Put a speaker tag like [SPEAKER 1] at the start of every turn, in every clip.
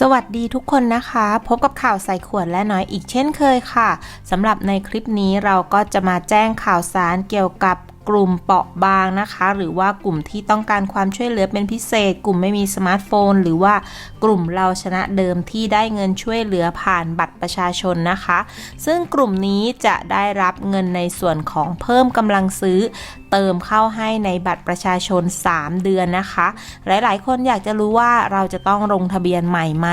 [SPEAKER 1] สวัสดีทุกคนนะคะ พบกับข่าวใส่ขวดและน้อยอีกเช่นเคยค่ะสำหรับในคลิปนี้เราก็จะมาแจ้งข่าวสารเกี่ยวกับกลุ่มเปราะบางนะคะ หรือว่ากลุ่มที่ต้องการความช่วยเหลือเป็นพิเศษ กลุ่มไม่มีสมาร์ทโฟน หรือว่ากลุ่มเราชนะเดิมที่ได้เงินช่วยเหลือผ่านบัตรประชาชนนะคะ ซึ่งกลุ่มนี้จะได้รับเงินในส่วนของเพิ่มกำลังซื้อ เติมเข้าให้ในบัตรประชาชน 3 เดือนนะคะ หลายๆ คนอยากจะรู้ว่าเราจะต้องลงทะเบียนใหม่ไหม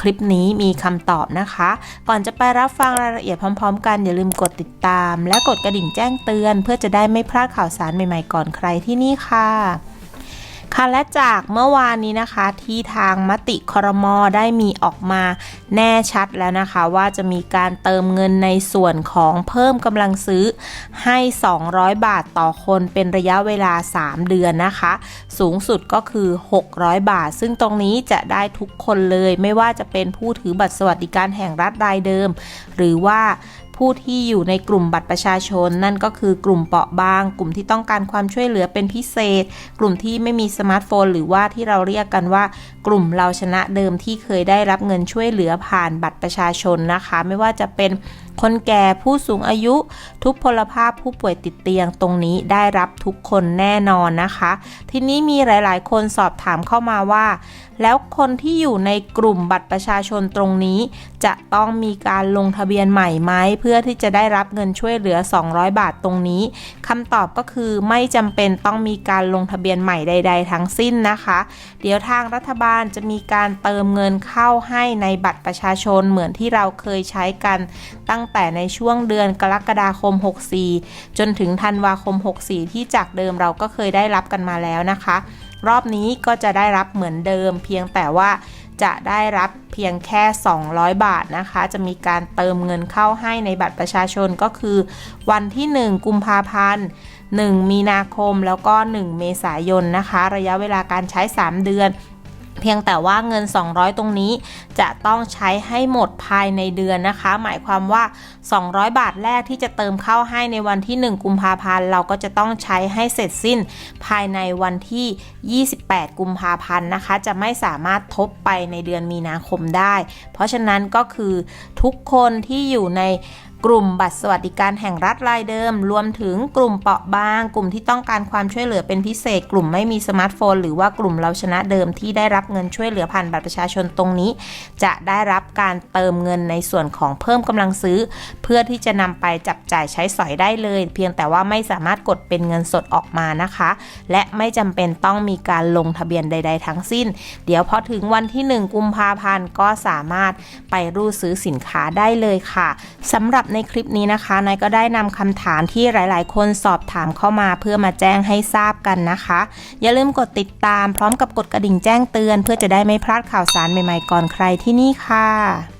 [SPEAKER 1] คลิปนี้มีคำตอบนะคะ ก่อนจะไปรับฟังรายละเอียดพร้อม ๆ กันอย่าลืมกดติดตาม และกดกระดิ่งแจ้งเตือน เพื่อจะได้ไม่พลาดข่าวสารใหม่ๆก่อนใครที่นี่ค่ะ ค่ะและจากเมื่อวานนี้นะคะที่ทางมติครมได้มีออกมาแน่ชัดแล้วนะคะ ว่าจะมีการเติมเงินในส่วนของเพิ่มกำลังซื้อให้ 200 บาทต่อคนเป็นระยะเวลา 3 เดือนนะคะ สูงสุดก็คือ 600 บาท ซึ่งตรงนี้จะได้ทุกคนเลย ไม่ว่าจะเป็นผู้ถือบัตรสวัสดิการแห่งรัฐรายเดิม หรือว่า ผู้ที่อยู่ในกลุ่มบัตรประชาชน นั่นก็คือกลุ่มเปราะบาง กลุ่มที่ต้องการความช่วยเหลือเป็นพิเศษ กลุ่มที่ไม่มีสมาร์ทโฟน หรือว่าที่เราเรียกกันว่า กลุ่มเราชนะเดิมที่เคยได้รับเงินช่วยเหลือผ่านบัตรประชาชนนะคะ ไม่ว่าจะเป็น คนแก่ผู้สูงอายุ ทุกพลภาพผู้ป่วยติดเตียงตรงนี้ได้รับทุกคนแน่นอนนะคะ ทีนี้มีหลาย ๆ คนสอบถามเข้ามาว่า แล้วคนที่อยู่ในกลุ่มบัตรประชาชนตรงนี้ จะต้องมีการลงทะเบียนใหม่ไหมเพื่อที่จะได้รับเงินช่วยเหลือ 200 บาทตรงนี้คำตอบก็คือไม่จำเป็นต้องมีการลงทะเบียนใหม่ใด ๆ ทั้งสิ้นนะคะ เดี๋ยวทางรัฐบาลจะมีการเติมเงินเข้าให้ในบัตรประชาชนเหมือนที่เราเคยใช้กันตั้งแต่ในช่วงเดือนกรกฎาคม 64 จนถึงธันวาคม 64 ที่จากเดิมเราก็เคยได้รับกันมาแล้วนะคะ รอบนี้ก็จะได้รับเหมือนเดิม เพียงแต่ว่าจะได้รับเพียงแค่ 200 บาทนะคะ จะมีการเติมเงินเข้าให้ในบัตรประชาชนก็คือ วันที่ 1 กุมภาพันธ์ 1 มีนาคมแล้วก็ 1 เมษายนนะคะ ระยะเวลาการใช้ 3 เดือน เพียงแต่ว่าเงิน 200 ตรงนี้จะต้องใช้ให้หมดภายในเดือนนะคะ หมายความว่า 200 บาทแรกที่จะเติมเข้าให้ในวันที่ 1 กุมภาพันธ์ เราก็จะต้องใช้ให้เสร็จสิ้นภายในวันที่ 28 กุมภาพันธ์นะคะ จะไม่สามารถทบไปในเดือนมีนาคมได้ เพราะฉะนั้นก็คือทุกคนที่อยู่ใน กลุ่มบัตรสวัสดิการแห่งรัฐรายเดิม รวมถึงกลุ่มเปราะบาง กลุ่มที่ต้องการความช่วยเหลือเป็นพิเศษ กลุ่มไม่มีสมาร์ทโฟน หรือว่ากลุ่มเราชนะเดิมที่ได้รับเงินช่วยเหลือผ่านบัตรประชาชนตรงนี้ จะได้รับการเติมเงินในส่วนของเพิ่มกำลังซื้อ เพื่อที่จะนำไปจับจ่ายใช้สอยได้เลย เพียงแต่ว่าไม่สามารถกดเป็นเงินสดออกมานะคะ และไม่จำเป็นต้องมีการลงทะเบียนใด ๆ ทั้งสิ้น เดี๋ยวพอถึงวันที่ 1 กุมภาพันธ์ก็สามารถไปรูดซื้อสินค้าได้เลยค่ะสำหรับในคลิปนี้นะคะนายก็ได้นำคำถามที่หลาย ๆ คนสอบถามเข้ามาเพื่อมาแจ้งให้ทราบกันนะคะ อย่าลืมกดติดตามพร้อมกับกดกระดิ่งแจ้งเตือน เพื่อจะได้ไม่พลาดข่าวสารใหม่ ๆ ก่อนใครที่นี่ค่ะ